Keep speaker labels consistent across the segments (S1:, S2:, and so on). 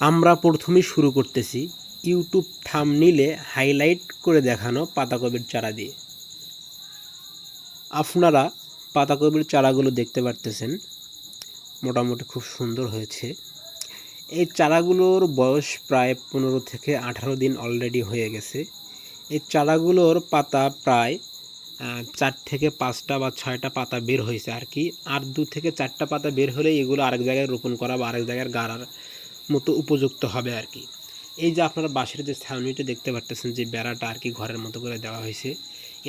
S1: আমরা প্রথমেই শুরু করতেছি ইউটিউব থামনিলে হাইলাইট করে দেখানো পাতাকপির চারা দিয়ে। আপনারা পাতাকপির চারাগুলো দেখতে পারতেছেন, মোটামুটি খুব সুন্দর হয়েছে। এই চারাগুলোর বয়স প্রায় পনেরো থেকে আঠারো দিন অলরেডি হয়ে গেছে। এই চারাগুলোর পাতা প্রায় চার থেকে পাঁচটা বা ছয়টা পাতা বের হয়েছে আর কি। আর দু থেকে চারটা পাতা বের হলে এগুলো আরেক জায়গায় রোপণ করা বা আরেক জায়গায় গাড়ার মতো উপযুক্ত হবে আর কি। এই যে আপনারা বাঁশের যে ছাউনিটা দেখতে পারতেছেন, যে বেড়াটা আর কি ঘরের মতো করে দেওয়া হয়েছে,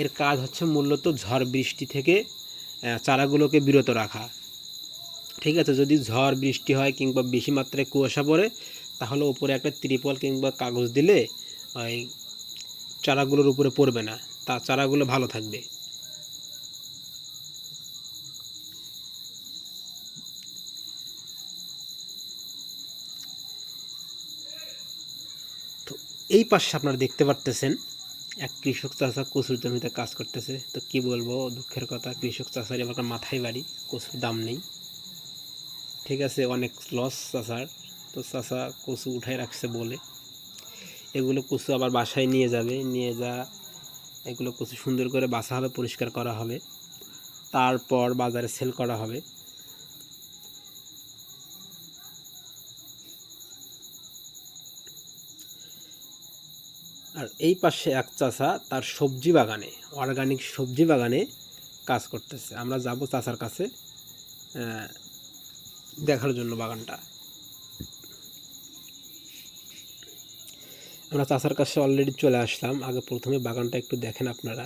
S1: এর কাজ হচ্ছে মূলত ঝড় বৃষ্টি থেকে চারাগুলোকে বিরত রাখা। ঠিক আছে, যদি ঝড় বৃষ্টি হয় কিংবা বেশি মাত্রায় কুয়াশা পড়ে, তাহলে উপরে একটা ত্রিপল কিংবা কাগজ দিলে, ওই চারাগুলোর উপরে পড়বে না। তা চারাগুলো ভালো থাকবে। এই পাশে আপনারা দেখতে পারতেছেন, এক কৃষক চাষা কচুর জমিতে কাজ করতেছে। তো কি বলব, দুঃখের কথা, কৃষক চাষার এবার মাথায় বাড়ি, কচুর দাম নেই। ঠিক আছে, অনেক লস চাষার, তো চাষা কচু উঠাই রাখছে বলে। এগুলো কচু আবার বাসায় নিয়ে যাবে, নিয়ে যা, এগুলো কচু সুন্দর করে বাসা হবে, পরিষ্কার করা হবে। তারপর বাজারে সেল করা হবে। আর এই পাশে এক চাষা তার সবজি বাগানে অর্গানিক সবজি বাগানে কাজ করতেছে। আমরা যাব চাষার কাছে দেখার জন্য বাগানটা। আমরা চাষার কাছে অলরেডি চলে আসলাম। আগে প্রথমে বাগানটা একটু দেখেন আপনারা।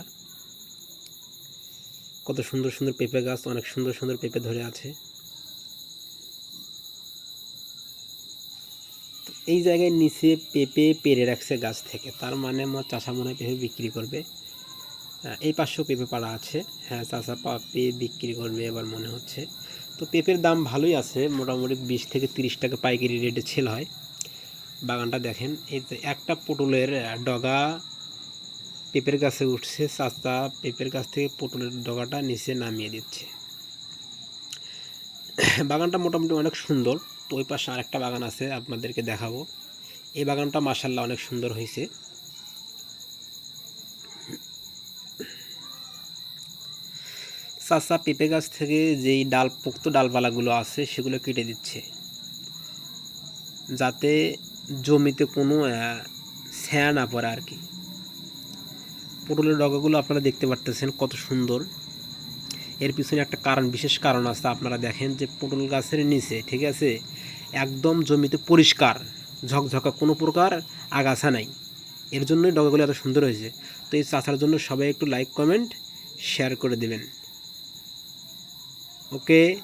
S1: কত সুন্দর সুন্দর পেঁপে গাছ, অনেক সুন্দর সুন্দর পেঁপে ধরে আছে। এই জায়গায় নিচে পেঁপে পেরে রাখছে গাছ থেকে। তার মানে আমার চাষা মনে পেঁপে বিক্রি করবে। এই পাশেও পেঁপে পাড়া আছে। হ্যাঁ চাষা পেঁপে বিক্রি করবে এবার মনে হচ্ছে। তো পেঁপের দাম ভালোই আছে। মোটামুটি বিশ থেকে তিরিশ টাকা পাইকারি রেটে ছেল হয়। বাগানটা দেখেন, এই একটা পটলের ডগা পেঁপের গাছে উঠছে। চাচা পেঁপের গাছ থেকে পটলের ডগাটা নিচে নামিয়ে দিচ্ছে। বাগানটা মোটামুটি অনেক সুন্দর। তো ওই পাশে আরেকটা বাগান আছে, আপনাদেরকে দেখাবো। এই বাগানটা মাসাল্লাহ অনেক সুন্দর হয়েছে। চাচা পেঁপে গাছ থেকে যেই ডাল, পোক্ত ডালপালাগুলো আছে, সেগুলো কেটে দিচ্ছে। যাতে জমিতে কোনো ছায়া না পড়ে আর কি। পটলের ডগাগুলো আপনারা দেখতে পারতেছেন কত সুন্দর। এর পিছনে একটা কারণ, বিশেষ কারণ আছে। আপনারা দেখেন যে পটল গাছের নিচে, ঠিক আছে, একদম জমিতে পরিষ্কার, ঝকঝকা কোনো প্রকার আগাছা নাই। এর জন্যই ডগাগুলো এত সুন্দর হয়েছে। তো এই চাষার জন্য সবাই একটু লাইক কমেন্ট শেয়ার করে দেবেন। ওকে